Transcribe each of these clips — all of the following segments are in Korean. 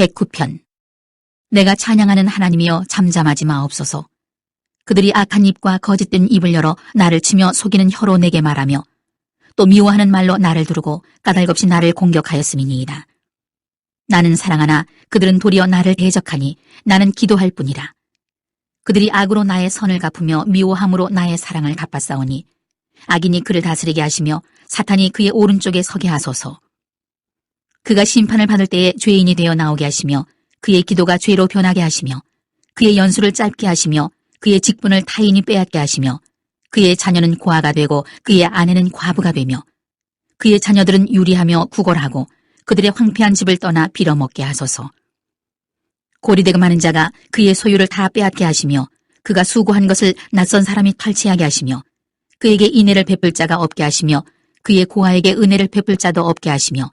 109편 내가 찬양하는 하나님이여 잠잠하지 마옵소서. 그들이 악한 입과 거짓된 입을 열어 나를 치며 속이는 혀로 내게 말하며 또 미워하는 말로 나를 두르고 까닭없이 나를 공격하였음이니이다. 나는 사랑하나 그들은 도리어 나를 대적하니 나는 기도할 뿐이라. 그들이 악으로 나의 선을 갚으며 미워함으로 나의 사랑을 갚았사오니 악인이 그를 다스리게 하시며 사탄이 그의 오른쪽에 서게 하소서. 그가 심판을 받을 때에 죄인이 되어 나오게 하시며 그의 기도가 죄로 변하게 하시며 그의 연수를 짧게 하시며 그의 직분을 타인이 빼앗게 하시며 그의 자녀는 고아가 되고 그의 아내는 과부가 되며 그의 자녀들은 유리하며 구걸하고 그들의 황폐한 집을 떠나 빌어먹게 하소서. 고리대금 하는 자가 그의 소유를 다 빼앗게 하시며 그가 수고한 것을 낯선 사람이 탈취하게 하시며 그에게 인애를 베풀 자가 없게 하시며 그의 고아에게 은혜를 베풀 자도 없게 하시며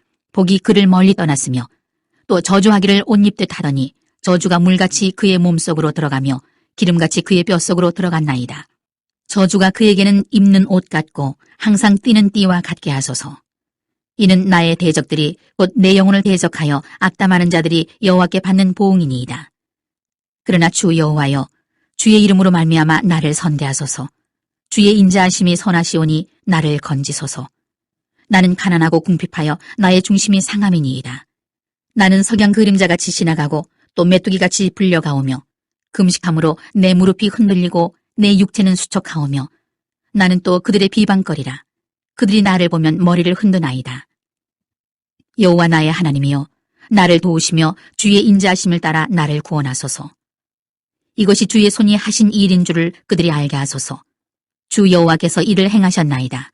복이 그를 멀리 떠났으며 또 저주하기를 옷 입듯 하더니 저주가 물같이 그의 몸속으로 들어가며 기름같이 그의 뼛속으로 들어갔나이다. 저주가 그에게는 입는 옷 같고 항상 뛰는 띠와 같게 하소서. 이는 나의 대적들이 곧 내 영혼을 대적하여 악담하는 자들이 여호와께 받는 보응이니이다. 그러나 주 여호와여 주의 이름으로 말미암아 나를 선대하소서. 주의 인자하심이 선하시오니 나를 건지소서. 나는 가난하고 궁핍하여 나의 중심이 상함이니이다. 나는 석양 그림자같이 지나가고 또 메뚜기같이 불려가오며 금식함으로 내 무릎이 흔들리고 내 육체는 수척하오며 나는 또 그들의 비방거리라. 그들이 나를 보면 머리를 흔드나이다. 여호와 나의 하나님이여 나를 도우시며 주의 인자하심을 따라 나를 구원하소서. 이것이 주의 손이 하신 일인 줄을 그들이 알게 하소서. 주 여호와께서 이를 행하셨나이다.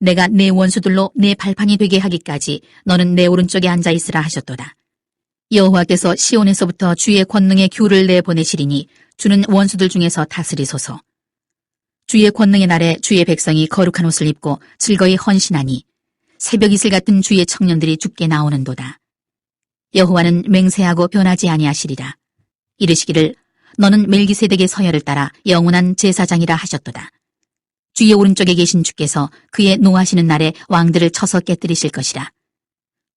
내가 내 원수들로 내 발판이 되게 하기까지 너는 내 오른쪽에 앉아 있으라 하셨도다. 여호와께서 시온에서부터 주의 권능의 귤을 내보내시리니 주는 원수들 중에서 다스리소서. 주의 권능의 날에 주의 백성이 거룩한 옷을 입고 즐거이 헌신하니 새벽 이슬 같은 주의 청년들이 죽게 나오는도다. 여호와는 맹세하고 변하지 아니하시리라. 이르시기를 너는 멜기세덱의 서열을 따라 영원한 제사장이라 하셨도다. 주의 오른쪽에 계신 주께서 그의 노하시는 날에 왕들을 쳐서 깨뜨리실 것이라.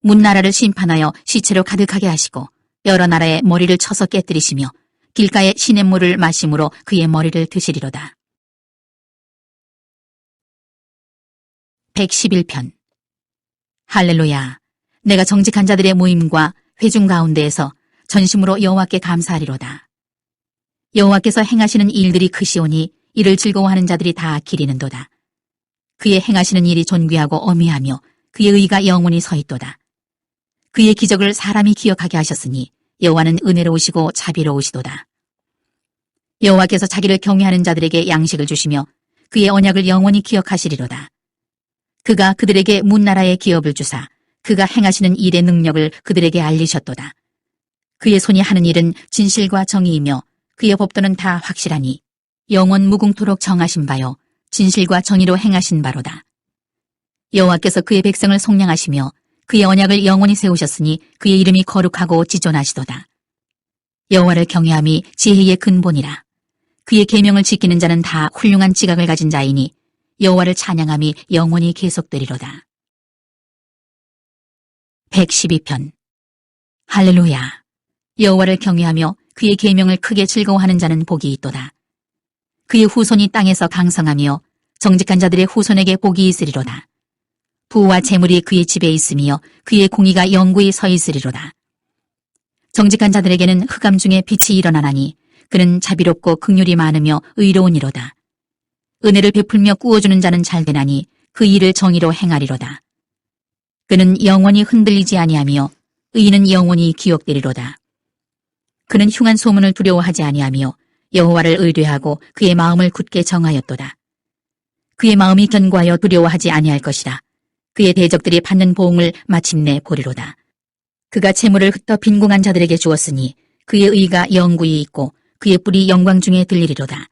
문나라를 심판하여 시체로 가득하게 하시고 여러 나라의 머리를 쳐서 깨뜨리시며 길가에 시냇물을 마심으로 그의 머리를 드시리로다. 111편 할렐루야 내가 정직한 자들의 모임과 회중 가운데에서 전심으로 여호와께 감사하리로다. 여호와께서 행하시는 일들이 크시오니 이를 즐거워하는 자들이 다 기리는도다. 그의 행하시는 일이 존귀하고 어미하며 그의 의가 영원히 서 있도다. 그의 기적을 사람이 기억하게 하셨으니 여호와는 은혜로우시고 자비로우시도다. 여호와께서 자기를 경외하는 자들에게 양식을 주시며 그의 언약을 영원히 기억하시리로다. 그가 그들에게 문나라의 기업을 주사 그가 행하시는 일의 능력을 그들에게 알리셨도다. 그의 손이 하는 일은 진실과 정의이며 그의 법도는 다 확실하니 영원 무궁토록 정하신 바요 진실과 정의로 행하신 바로다. 여호와께서 그의 백성을 속량하시며 그의 언약을 영원히 세우셨으니 그의 이름이 거룩하고 지존하시도다. 여호와를 경외함이 지혜의 근본이라. 그의 계명을 지키는 자는 다 훌륭한 지각을 가진 자이니 여호와를 찬양함이 영원히 계속되리로다. 112편 할렐루야 여호와를 경외하며 그의 계명을 크게 즐거워하는 자는 복이 있도다. 그의 후손이 땅에서 강성하며 정직한 자들의 후손에게 복이 있으리로다. 부와 재물이 그의 집에 있으며 그의 공의가 영구히 서 있으리로다. 정직한 자들에게는 흑암 중에 빛이 일어나나니 그는 자비롭고 극률이 많으며 의로우니로다. 은혜를 베풀며 꾸어주는 자는 잘되나니 그 일을 정의로 행하리로다. 그는 영원히 흔들리지 아니하며 의인은 영원히 기억되리로다. 그는 흉한 소문을 두려워하지 아니하며 여호와를 의뢰하고 그의 마음을 굳게 정하였도다. 그의 마음이 견고하여 두려워하지 아니할 것이라. 그의 대적들이 받는 보응을 마침내 보리로다. 그가 재물을 흩어 빈궁한 자들에게 주었으니 그의 의가 영구히 있고 그의 뿔이 영광 중에 들리리로다.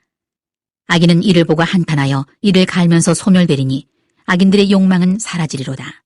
악인은 이를 보고 한탄하여 이를 갈면서 소멸되리니 악인들의 욕망은 사라지리로다.